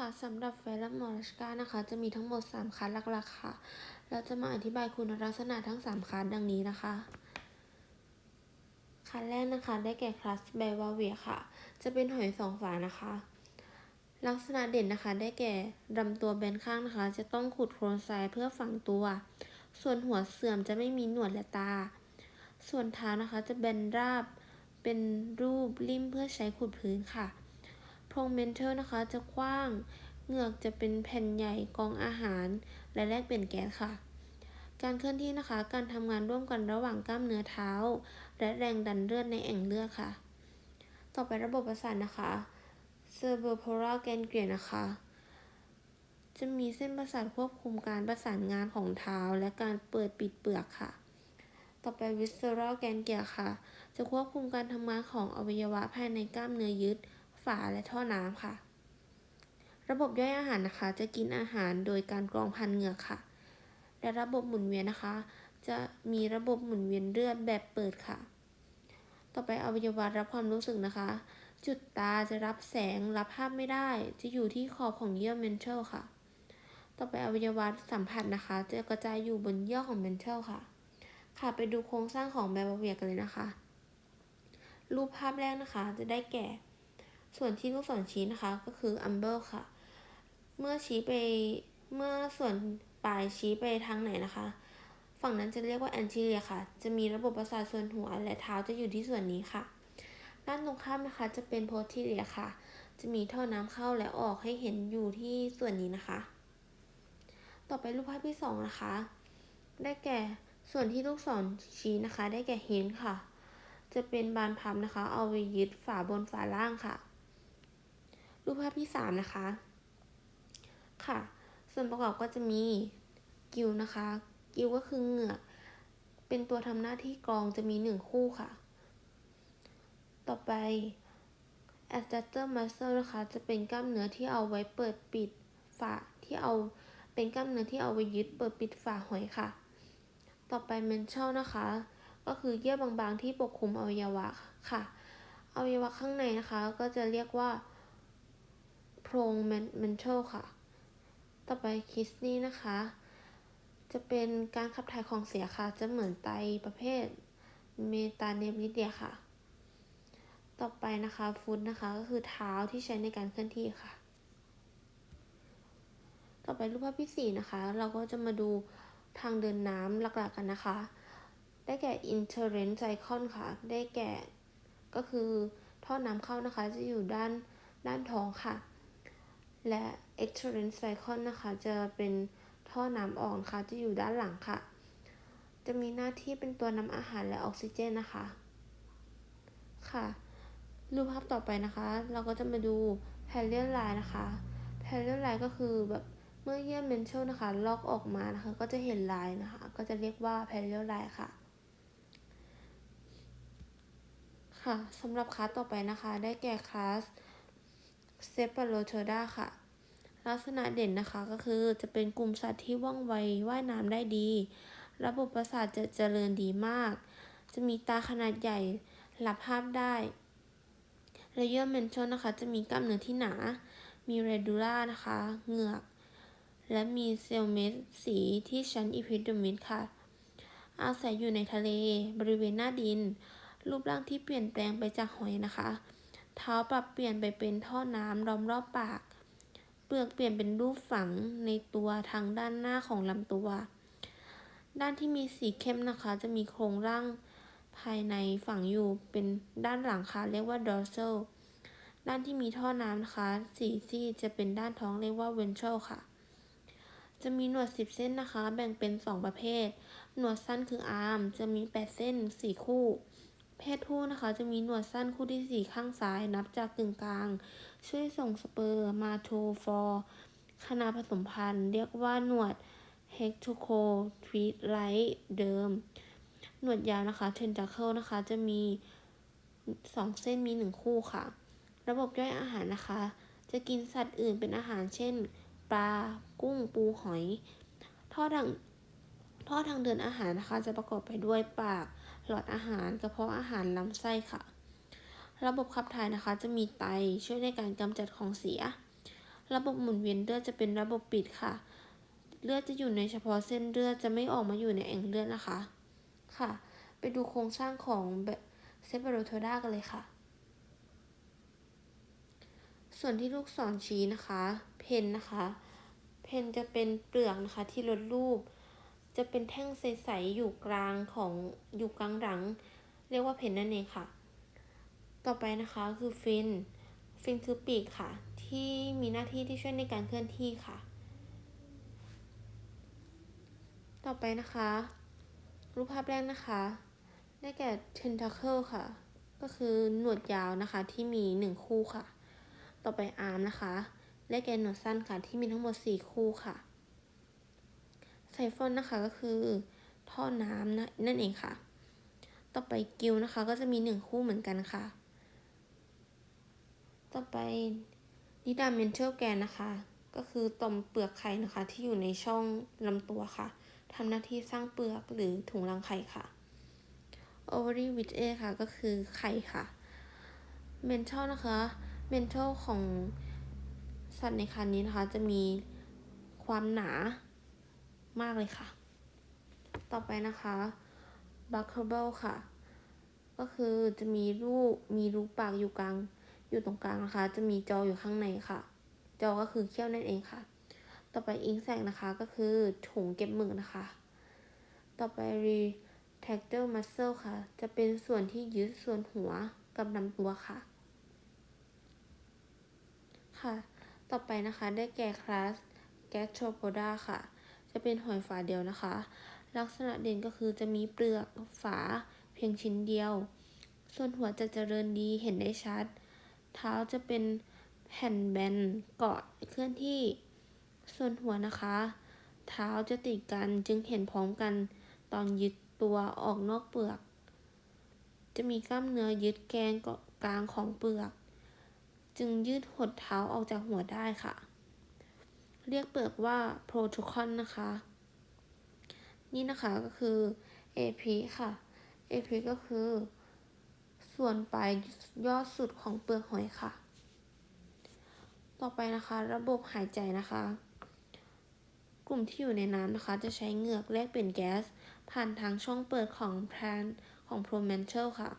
ค่ะสำหรับเฟลมอร์ชกานะคะ จะมีทั้งหมด 3คัสหลักๆค่ะ เราจะมาอธิบายคุณลักษณะทั้ง 3คัสดังนี้นะคะคัสแรกนะคะ ได้แก่คลาสเบวาเวียค่ะ จะเป็นหอยสองฝานะคะ ลักษณะเด่นนะคะ ได้แก่ลำตัวแบนข้างนะคะ จะต้องขุดโคลนทรายเพื่อฝังตัว ส่วนหัวเสื่อมจะไม่มีหนวดและตา ส่วนเท้านะคะจะแบนราบ เป็นรูปริมเพื่อใช้ขุดพื้นค่ะ พรงเมนเทอร์นะคะจะกว้าง เหงือกจะเป็นแผ่นใหญ่กองอาหาร และแลกเปลี่ยนแก๊สค่ะ การเคลื่อนที่นะคะ การทำงานร่วมกันระหว่างกล้ามเนื้อเท้า และแรงดันเลือดในแอ่งเลือดค่ะ ต่อไประบบประสาทนะคะ cerebral ganglia นะคะ จะมีเส้นประสาทควบคุมการประสานงานของเท้า และการเปิดปิดเปลือกค่ะ ต่อไป visceral ganglia ค่ะ จะควบคุมการทำงานของอวัยวะภายในกล้ามเนื้อยึด ฝาและท่อน้ำค่ะ ระบบย่อยอาหารนะคะ จะกินอาหารโดยการกรองพันเหงือกค่ะ และระบบหมุนเวียนนะคะ จะมีระบบหมุนเวียนเลือดแบบเปิดค่ะ ต่อไปอวัยวะรับความรู้สึกนะคะ จุดตาจะรับแสงรับภาพไม่ได้ จะอยู่ที่ขอบของเยื่อเมนเทลค่ะ ต่อไปอวัยวะสัมผัสนะคะ จะกระจายอยู่บนเยื่อของเมนเทลค่ะ ค่ะไปดูโครงสร้างของแบวเวียกันเลยนะคะรูปภาพแรกนะคะจะได้แก่ ส่วนที่ลูกศรชี้นะคะก็คืออัมเบลค่ะ เมื่อชี้ไปเมื่อส่วนปลายชี้ไปทางไหนนะคะ ฝั่งนั้นจะเรียกว่าแอนติเลียค่ะ จะมีระบบประสาทส่วนหัวและเท้าจะอยู่ที่ส่วนนี้ค่ะ ด้านตรงข้ามนะคะจะเป็นโพทีเลียค่ะ จะมีท่อน้ำเข้าและออกให้เห็นอยู่ที่ส่วนนี้นะคะ ต่อไปรูปภาพที่สองนะคะ ได้แก่ส่วนที่ลูกศรชี้นะคะ ได้แก่เฮนค่ะ จะเป็นบานพับนะคะ เอาไว้ยึดฝาบนฝาล่างค่ะ รูปภาพที่สามนะคะ ค่ะ ส่วนประกอบก็จะมีกิวนะคะ กิวก็คือเหงือก เป็นตัวทำหน้าที่กรองจะมีหนึ่งคู่ค่ะ ต่อไป adductor muscle นะคะ จะเป็นกล้ามเนื้อที่เอาไว้เปิดปิดฝาที่เอาเป็นกล้ามเนื้อที่เอาไว้ยึดเปิดปิดฝาหอยค่ะ ต่อไป mental นะคะ ก็คือเยื่อบางๆที่ปกคลุมอวัยวะค่ะ อวัยวะข้างในนะคะ ก็จะเรียกว่า โพรง mental ค่ะ ต่อไป kidney นะคะ จะเป็นการขับถ่ายของเสียค่ะ จะเหมือนไตประเภทเมตาเนฟริเดียค่ะ ต่อไปนะคะฟุตนะคะก็คือเท้าที่ใช้ในการเคลื่อนที่ค่ะ ต่อไปรูปภาพที่สี่นะคะ เราก็จะมาดูทางเดินน้ำหลักๆกันนะคะ ได้แก่ interent cycle ค่ะ ได้แก่ก็คือท่อน้ำเข้านะคะจะอยู่ด้านด้านท้องค่ะ และ exterent cycle นะคะ จะเป็นท่อน้ำออกนะคะจะอยู่ด้านหลังค่ะ จะมีหน้าที่เป็นตัวนำอาหารและออกซิเจนนะคะ ค่ะรูปภาพต่อไปนะคะ เราก็จะมาดู parallel line นะคะ parallel line ก็คือแบบเมื่อเยื่อเมนเทลนะคะ ลอกออกมานะคะ ก็จะเห็นลายนะคะ ก็จะเรียกว่า parallel line ค่ะ ค่ะสำหรับคลาสต่อไปนะคะ ได้แก่คลาส s e p a l o t o d a ค่ะ ลักษณะเด่นนะคะก็คือจะเป็นกลุ่มสัตว์ที่ว่องไวว่ายน้ำได้ดี ระบบประสาทจะเจริญดีมาก จะมีตาขนาดใหญ่รับภาพได้แลเยื่อเมนทลนะคะ จะมีกล้ามเนื้อที่หนา มีเรดูล่านะคะ เหงือก และมีเซลล์เม็ดสีที่ชั้นอีพิดมิดค่ะ อาศัยอยู่ในทะเลบริเวณหน้าดิน รูปร่างที่เปลี่ยนแปลงไปจากหอยนะคะ เท้าปรับเปลี่ยนไปเป็นท่อน้ำล้อมรอบปาก เปลือกเปลี่ยนเป็นรูปฝังในตัวทางด้านหน้าของลำตัว ด้านที่มีสีเข้มนะคะ จะมีโครงร่างภายในฝังอยู่เป็นด้านหลังค่ะเรียกว่า dorsal ด้านที่มีท่อน้ำนะคะ สีซีจะเป็นด้านท้องเรียกว่า ventral ค่ะ จะมีหนวด 10 เส้นนะคะ แบ่งเป็น 2 ประเภท หนวดสั้นคืออาร์มจะมี 8 เส้น 4 คู่ เพศผู้นะคะจะมีหนวดสั้นคู่ที่ 4 ข้างซ้ายนับจากกึ่งกลาง ช่วยส่งสเปิร์มาโทฟอร์คณะผสมพันธุ์ เรียกว่าหนวดเฮกทูโคทวีตไลท์เดิม หนวดยาวนะคะเทนต a เคิลนะคะจะมี 2 เส้นมี 1 คู่ค่ะ ระบบย่อยอาหารนะคะ จะกินสัตว์อื่นเป็นอาหารเช่น ปลา กุ้งปูหอยท่อทางท่อทางเดินอาหารนะคะ จะประกอบไปด้วยปาก หลอดอาหารกระเพาะอาหารลำไส้ค่ะ ระบบขับถ่ายนะคะจะมีไตช่วยในการกำจัดของเสีย ระบบหมุนเวียนเลือดจะเป็นระบบปิดค่ะ เลือดจะอยู่ในเฉพาะเส้นเลือดจะไม่ออกมาอยู่ในแอ่งเลือดนะคะค่ะ ไปดูโครงสร้างของเซปโรโทดากันเลยค่ะ ส่วนที่ลูกศรชี้นะคะ เพนนะคะ เพนจะเป็นเปลือกนะคะที่ลดรูป จะเป็นแท่งใสๆอยู่กลางของอยู่กลางหลัง เรียกว่าเพนนั่นเองค่ะ ต่อไปนะคะคือฟิน ฟินคือปีกค่ะ ที่มีหน้าที่ที่ช่วยในการเคลื่อนที่ค่ะ ต่อไปนะคะ รูปภาพแรกนะคะได้แก่ tentacle ค่ะ ก็คือหนวดยาวนะคะที่มีหนึ่งคู่ค่ะ ต่อไป arm นะคะ ได้แก่หนวดสั้นค่ะที่มีทั้งหมดสี่คู่ค่ะ ไซฟอนนะคะก็คือท่อน้ำนะนั่นเองค่ะ ต่อไปกิลนะคะก็จะมีหนึ่งคู่เหมือนกันค่ะ ต่อไปนิดาเมนเทลแกนนะคะ ก็คือต่อมเปลือกไข่นะคะ ที่อยู่ในช่องลำตัวค่ะทำหน้าที่สร้างเปลือกหรือถุงรังไข่ค่ะ ovary with egg ค่ะก็คือไข่ค่ะ mental นะคะ mental ของสัตว์ในครรภ์นี้นะคะ จะมีความหนา มากเลยค่ะ ต่อไปนะคะ b u c k l e ค่ะ ก็คือจะมีรูปมีรูปากอยู่กลาง อยู่ตรงกลางนะคะ จะมีจออยู่ข้างในค่ะ จอก็คือเขี้ยวนั่นเองค่ะ ต่อไปอิงแสกนะคะก็คือถุงเก็บหมึกนะคะ ต่อไป retractor muscle ค่ะ จะเป็นส่วนที่ยึดส่วนหัวกับลำตัวค่ะ ค่ะ ต่อไปนะคะได้แก่คลาส gastropoda ค่ะ จะเป็นหอยฝาเดียวนะคะ ลักษณะเด่นก็คือจะมีเปลือกฝาเพียงชิ้นเดียว ส่วนหัวจะเจริญดีเห็นได้ชัด เท้าจะเป็นแผ่นแบนเกาะเคลื่อนที่ ส่วนหัวนะคะ เท้าจะติดกันจึงเห็นพร้อมกันตอนยึดตัวออกนอกเปลือก จะมีกล้ามเนื้อยึดแกนกลางของเปลือก จึงยืดหดเท้าออกจากหัวได้ค่ะ เรียกเปลือกว่าโปรโทคอนนะคะ นี่นะคะก็คือ AP ค่ะ AP ก็คือ ส่วนปลายยอดสุดของเปลือกหอยค่ะ ต่อไปนะคะ ระบบหายใจนะคะ กลุ่มที่อยู่ในน้ำนะคะ จะใช้เหงือกแลกเปลี่ยนแก๊ส ผ่านทางช่องเปิดของแพนของโพรแมนเทลค่ะ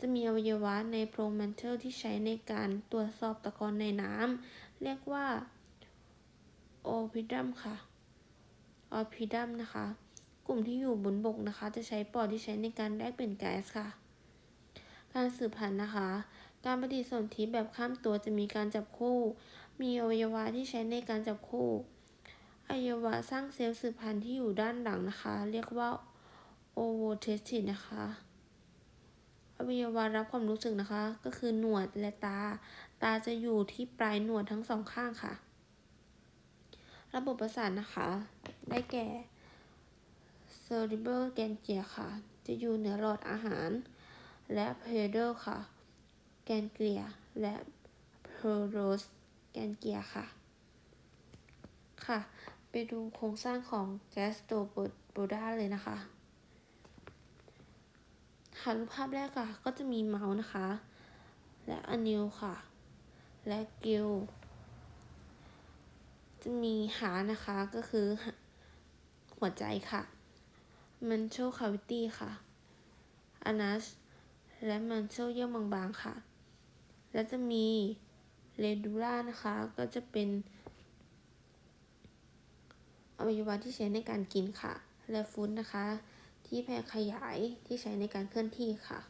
จะมีอวัยวะในโพรแมนเทลที่ใช้ในการตรวจสอบตะกอนในน้ำเรียกว่า พิดัมค่ะออพิดัมนะคะ กลุ่มที่อยู่บนบกนะคะ จะใช้ปอดที่ใช้ในการแลกเปลี่ยนแก๊สค่ะ การสืบพันธุ์นะคะ การปฏิสนธิแบบข้ามตัวจะมีการจับคู่ มีอวัยวะที่ใช้ในการจับคู่อวัยวะสร้างเซลล์สืบพันธุ์ที่อยู่ด้านหลังนะคะ เรียกว่าโอโวเทสตินะคะอวัยวะรับความรู้สึกนะคะ ก็คือหนวดและตา ตาจะอยู่ที่ปลายหนวดทั้งสองข้างค่ะ ระบบประสาทนะคะ ได้แก่ cerebral ganglia ค่ะ จะอยู่เหนือหลอดอาหาร และ pedal ค่ะแกนเกลียและ p r o r o s แกนเกียค่ะ ค่ะ ไปดูโครงสร้างของ gastropoda เลยนะคะค่ะรูปภาพแรกค่ะ ก็จะมีเมาส์นะคะ และอนิลค่ะ และกิล จะมีหานะคะก็คือหัวใจค่ะ mental cavity ค่ะ anus และ mental เยื่อบางๆค่ะ แล้วจะมี redula นะคะ ก็จะเป็นอวัยวะที่ใช้ในการกินค่ะ และฟุตนะคะ ที่แผ่ขยายที่ใช้ในการเคลื่อนที่ค่ะ